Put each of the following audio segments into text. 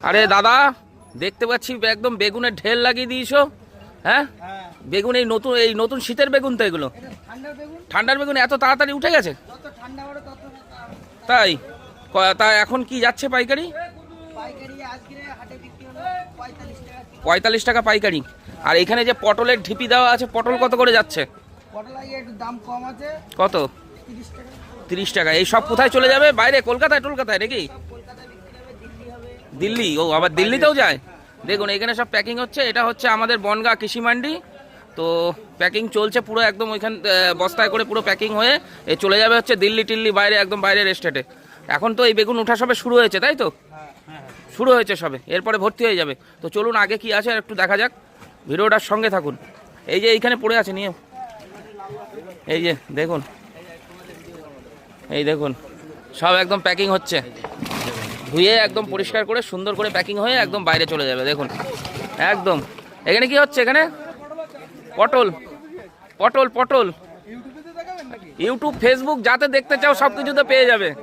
আরে দাদা, দেখতে পাচ্ছি একদম বেগুনের ঢেল লাগিয়ে দিয়েছ হ্যাঁ? বেগুন এই নতুন এই নতুন শীতের বেগুন তো এগুলো। ঠান্ডার বেগুন এত তাড়াতাড়ি উঠে গেছে? তাই তা এখন কি যাচ্ছে পাইকারি? পঁয়তাল্লিশ টাকা পাইকারি। আর এখানে যে পটলের ঢিপি দেওয়া আছে, পটল কত করে যাচ্ছে? কত? তিরিশ টাকা। এই সব কোথায় চলে যাবে? বাইরে, কলকাতায়, টলকাতায় নাকি? দিল্লি? ও, আবার দিল্লিতেও যায়? দেখুন, এখানে সব প্যাকিং হচ্ছে। এটা হচ্ছে আমাদের বনগা কৃষি মান্ডি। তো প্যাকিং চলছে পুরো একদম ওইখান বস্তায় করে পুরো প্যাকিং হয়ে, এ চলে যাবে হচ্ছে দিল্লি টিল্লি, বাইরে একদম বাইরের স্টেটে এখন তো এই বেগুন ওঠা সবে শুরু হয়েছে, তাই তো? শুরু হয়েছে সবে, এরপরে ভর্তি হয়ে যাবে। তো চলুন আগে কি আছে একটু দেখা যাক। ভিডিওটার সঙ্গে থাকুন। এই যে এইখানে পড়ে আছে, নিয়ে। এই যে, দেখুন। এই দেখুন, সব একদম প্যাকিং হচ্ছে। ধুয়ে একদম পরিষ্কার করে সুন্দর করে প্যাকিং হয়ে একদম বাইরে চলে যাবে, দেখুন। একদম। এখানে কি হচ্ছে এখানে? পটল। পটল পটল। ইউটিউব ফেসবুক যাতে দেখতে চাও সব কিছুতে পেয়ে যাবে।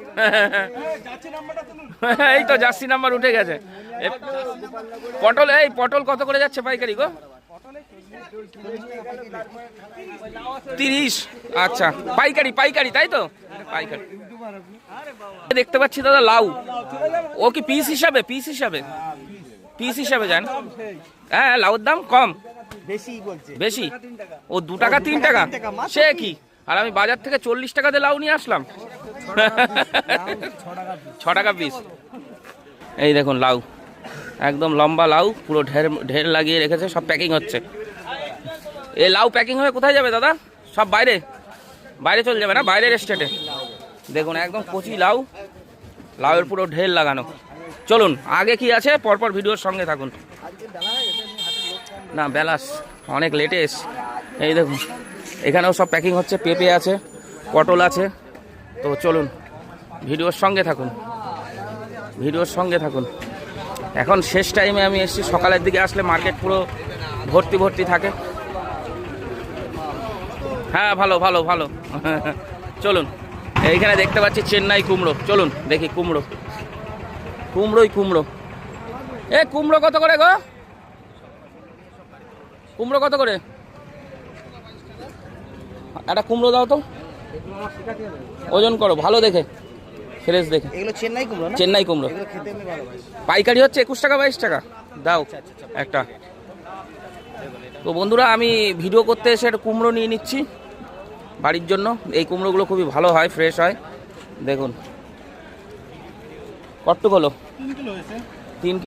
এই তো জার্সি নাম্বার উঠে গেছে। পটল, এই পটল কত করে যাচ্ছে পাইকারি গো? তিরিশ। আচ্ছা পাইকারি পাইকারি, তাই তো? পাইকারি। দেখতে পাচ্ছি দাদা লাউ। ও কি পিস হিসাবে পিস হিসাবে? পিস হিসাবে জান। হ্যাঁ লাউর দাম কম। বেশি বেশি? ও দু টাকা তিন টাকা? সে কি? আর আমি বাজার থেকে চল্লিশ টাকা দিয়ে লাউ নিয়ে আসলাম। ছ টাকা পিস এই দেখুন লাউ। একদম লম্বা লাউ পুরো ঢের ঢের লাগিয়ে রেখেছে সব প্যাকিং হচ্ছে। এই লাউ প্যাকিং হয়ে কোথায় যাবে দাদা? সব বাইরে? বাইরে চলে যাবে না? বাইরের স্টেটে দেখুন, একদম কচি লাউ। লাউয়ের পুরো ঢের লাগানো। চলুন, আগে কি আছে? পরপর ভিডিওর সঙ্গে থাকুন। না, বেলাস, অনেক লেটে এস। এই দেখুন, এখানেও সব প্যাকিং হচ্ছে, পেঁপে আছে, পটল আছে। তো চলুন, ভিডিওর সঙ্গে থাকুন। ভিডিওর সঙ্গে থাকুন। এখন শেষ টাইমে আমি এসেছি, সকালের দিকে আসলে মার্কেট পুরো ভর্তি ভর্তি থাকে। হ্যাঁ ভালো ভালো ভালো। চলুন। এইখানে দেখতে পাচ্ছি চেন্নাই কুমড়ো। চলুন দেখি কুমড়ো। কুমড়োই কুমড়ো। এ কুমড়ো কত করে গো? কুমড়ো কত করে? একটা কুমড়ো দাও তো। ওজন করো ভালো দেখে ফ্রেশ দেখে। এগুলো চেন্নাই কুমড়ো চেন্নাই কুমড়ো। পাইকারি হচ্ছে একুশ টাকা বাইশ টাকা। দাও একটা। তো বন্ধুরা আমি ভিডিও করতে এসে একটা কুমড়ো নিয়ে নিচ্ছি। বাড়ির জন্য। এই কুমড়োগুলো খুবই ভালো হয় ফ্রেশ হয়। দেখুন। কট্টুক হলো তিন